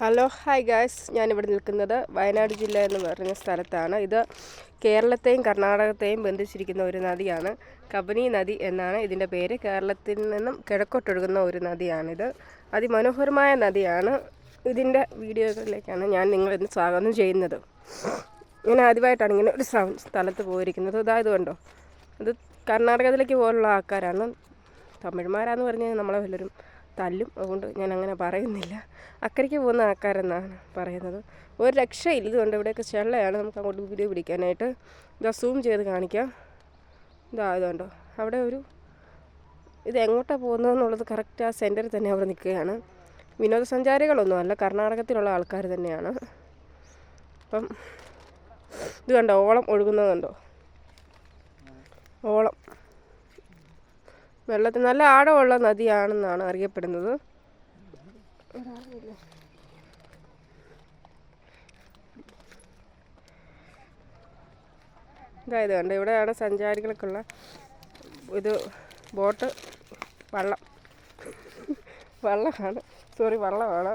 Hello hi guys. ഞാനിവിടെ നിൽക്കുന്നത് വയനാട് ജില്ല എന്ന് പറഞ്ഞ സ്ഥലത്താണ്. ഇത് കേരളത്തെയും കർണാടകത്തെയും ബന്ധിച്ചിരിക്കുന്ന ഒരു നദിയാണ്. കബനി നദി എന്നാണ് ഇതിന്റെ പേര്. കേരളത്തിൽ നിന്നും കിഴക്കോട്ടൊഴുകുന്ന ഒരു നദിയാണിത്. അതിമനോഹരമായ നദിയാണ്. ഇതിന്റെ വീഡിയോകളിലേക്കാണ് ഞാൻ നിങ്ങളിന്ന് സ്വാഗതം ചെയ്യുന്നത്. ഞാൻ ആദ്യമായിട്ടാണ് ഇങ്ങനെ ഒരു സ്ഥ- സ്ഥലത്ത് പോയിരിക്കുന്നത്. ഇതായത് കണ്ടോ? ഇത് കർണാടകത്തിലേക്ക് പോലുള്ള ആൾക്കാരാണ്. തമിഴ്മാരാന്ന് പറഞ്ഞാൽ നമ്മളെ വല്ലവരും തല്ലും. അതുകൊണ്ട് ഞാൻ അങ്ങനെ പറയുന്നില്ല. അക്കരയ്ക്ക് പോകുന്ന ആൾക്കാരെന്നാണ് പറയുന്നത്. ഒരു രക്ഷയില്ല. ഇതുകൊണ്ട് ഇവിടെയൊക്കെ ചെള്ളയാണ്. നമുക്ക് അങ്ങോട്ട് വീഡിയോ പിടിക്കാനായിട്ട്. ഇതാ സൂം ചെയ്ത് കാണിക്കാം. ഇതാ ഇതുണ്ടോ. അവിടെ ഒരു ഇത് എങ്ങോട്ടാണ് പോകുന്നതെന്നുള്ളത് കറക്റ്റ് ആ സെന്ററിൽ തന്നെ അവിടെ നിൽക്കുകയാണ്. വിനോദസഞ്ചാരികളൊന്നും അല്ല. കർണാടകത്തിലുള്ള ആൾക്കാർ തന്നെയാണ്. അപ്പം ഇത് കണ്ടോ? ഓളം ഒഴുകുന്നത് കണ്ടോ? ഓളം. വെള്ളത്തിൽ നല്ല ആഴമുള്ള നദിയാണെന്നാണ് അറിയപ്പെടുന്നത്. ഇതായത് കണ്ട് ഇവിടെയാണ് സഞ്ചാരികൾക്കുള്ള ഇത് ബോട്ട് വള്ളം. വള്ളമാണ് സോറി വള്ളമാണ്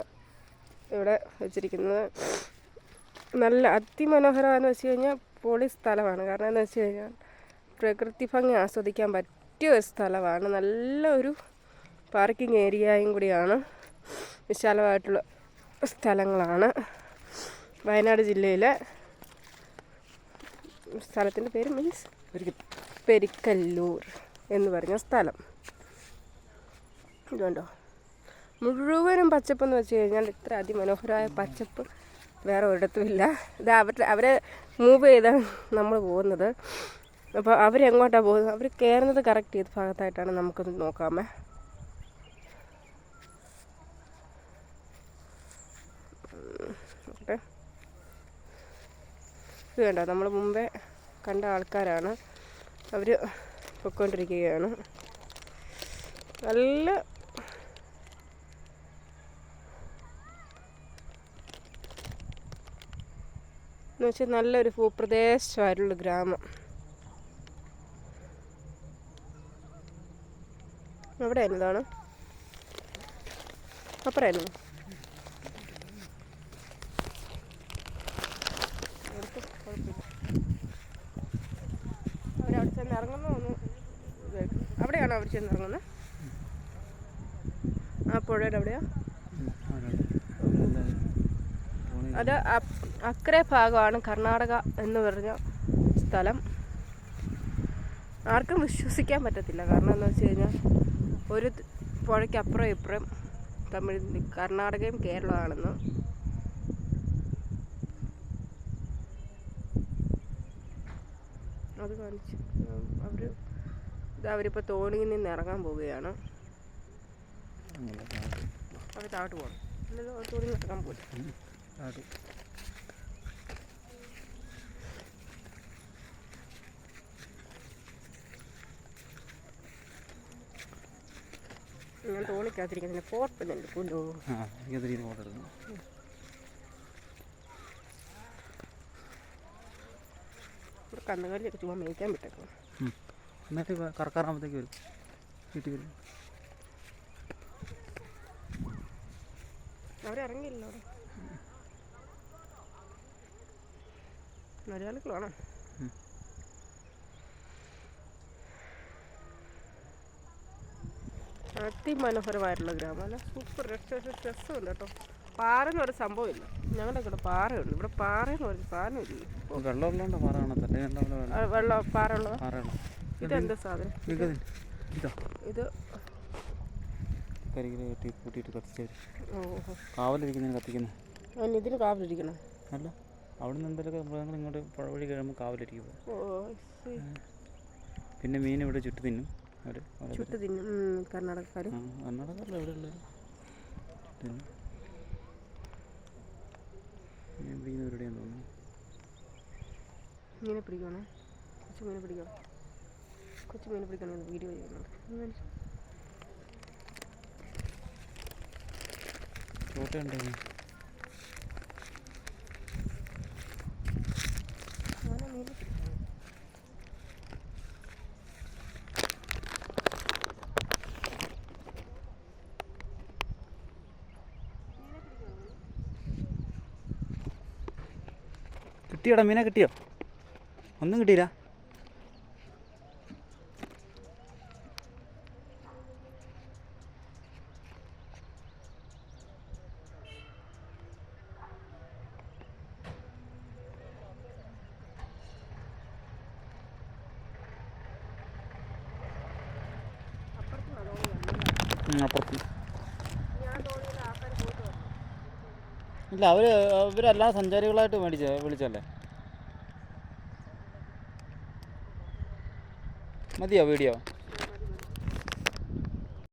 ഇവിടെ വെച്ചിരിക്കുന്നത്. നല്ല അതിമനോഹരമാണെന്ന് വെച്ച് കഴിഞ്ഞാൽ പൊളി സ്ഥലമാണ്. കാരണം എന്ന് വെച്ച് കഴിഞ്ഞാൽ പ്രകൃതി ഭംഗി ആസ്വദിക്കാൻ പറ്റിയ ഒരു സ്ഥലമാണ്. നല്ല ഒരു പാർക്കിംഗ് ഏരിയയും കൂടിയാണ്. വിശാലമായിട്ടുള്ള സ്ഥലങ്ങളാണ്. വയനാട് ജില്ലയിലെ സ്ഥലത്തിന്റെ പേര് മീൻസ് പെരിക്കല്ലൂർ എന്ന് പറഞ്ഞ സ്ഥലം. ഇതുണ്ടോ മുഴുവനും പച്ചപ്പെന്ന് വെച്ച് കഴിഞ്ഞാൽ ഇത്ര അതിമനോഹരമായ പച്ചപ്പ് വേറെ ഒരിടത്തുമില്ല ഇത് അവരുടെ അവരെ മൂവ് ചെയ്താണ് നമ്മൾ പോകുന്നത്. അപ്പോൾ അവരെങ്ങോട്ടാണ് പോകുന്നത്? അവർ കയറുന്നത് കറക്റ്റ് ചെയ്ത് ഭാഗത്തായിട്ടാണ് നമുക്കൊന്ന് നോക്കാമേ. കണ്ടോ? നമ്മൾ മുമ്പേ കണ്ട ആൾക്കാരാണ്. അവർ പൊയ്ക്കൊണ്ടിരിക്കുകയാണ് നല്ല എന്ന് വെച്ചാൽ നല്ലൊരു ഭൂപ്രദേശമായിട്ടുള്ള ഗ്രാമം. എവിടെ ഇതാണ് അപ്പുറമായിരുന്നു അവരവിടെ ചെന്ന് ഇറങ്ങുന്നൊന്ന് അവിടെയാണോ അവർ ചെന്ന് ഇറങ്ങുന്നത് ആ പുഴയുടെ അവിടെയാ? അത് അക്കരെ ഭാഗമാണ് കർണാടക എന്ന് പറഞ്ഞ സ്ഥലം. ആർക്കും വിശ്വസിക്കാൻ പറ്റത്തില്ല. കാരണം എന്താ വെച്ച് കഴിഞ്ഞാൽ ഒരു പുഴയ്ക്കപ്പുറം ഇപ്പുറം തമിഴ് കർണാടകയും കേരളമാണെന്ന്. അത് കാണിച്ച് അവർ ഇത് അവരിപ്പോൾ തോണിയിൽ നിന്ന് ഇറങ്ങാൻ പോവുകയാണ്. അവർ താഴോട്ട്. പോകണം തോണിയിൽ ഇറങ്ങാൻ പോലും ഞാൻ തോണിക്കകത്തിരിക്കുന്നില്ല പോർപ്പുന്നുണ്ട് കൊണ്ടോ ഇവിടെ കന്നുകാലിയൊക്കെ ചുമ്മാ മേയ്ക്കാൻ വിട്ടേക്കണം ഉം. എന്നിട്ട് കറക്കാറാകുമ്പോഴത്തേക്ക് വരും. വീട്ടിൽ വരും. അവരിറങ്ങിയില്ല അവിടെ. മലയാളികളാണോ? അതിമനോഹരമായിട്ടുള്ള ഗ്രാമം. അല്ല സൂപ്പർ. രസമുണ്ട് കേട്ടോ. പാറ എന്ന് പറയുന്ന സംഭവമില്ല. ഞങ്ങളുടെ ഇവിടെ പാറയുണ്ട്. ഇവിടെ പാറ എന്ന് പറയുന്ന സാധനമില്ല വെള്ളം പാറ കാണത്തില്ല വെള്ളം. ആ, വെള്ളം പാറ ഉള്ളത് ഇതെന്താ സാധനം? ഇത്. കരികിൽ കെട്ടി കൂട്ടിയിട്ട് കത്തിച്ച് ഓ ഓ കാവലിരിക്കുന്നതിന് കത്തിക്കുന്നത് അതിന് ഇതിന് കാവിലിരിക്കണം? അല്ല അവിടെ നിന്ന് എന്തെങ്കിലുമൊക്കെ മൃഗങ്ങൾ ഇങ്ങോട്ട് പുഴ വഴി കഴിയുമ്പോൾ കാവലിരിക്കും. ഓ പിന്നെ മീൻ ഇവിടെ ചുറ്റി തിന്നും. ചുട്ട് തിന്നും. കർണാടകക്കാർ ഉള്ളത് മീൻ തോന്നുന്നു. മീനെ പിടിക്കണേ കൊച്ചു മീനെ പിടിക്കണം കൊച്ചു മീനെ പിടിക്കണം വീഡിയോ ചെയ്യുന്നത് ഉം. ചോട്ടയുണ്ടായിരുന്നു ഞാനാ മീനെ പിടിക്കണം കിട്ടിയോടാ മീനെ കിട്ടിയോ? ഒന്നും കിട്ടിയില്ല. അപ്പുറത്ത്. ഇല്ല അവർ ഇവരെല്ലാം സഞ്ചാരികളായിട്ട് മേടിച്ച വിളിച്ചല്ലേ മതിയോ വീഡിയോ?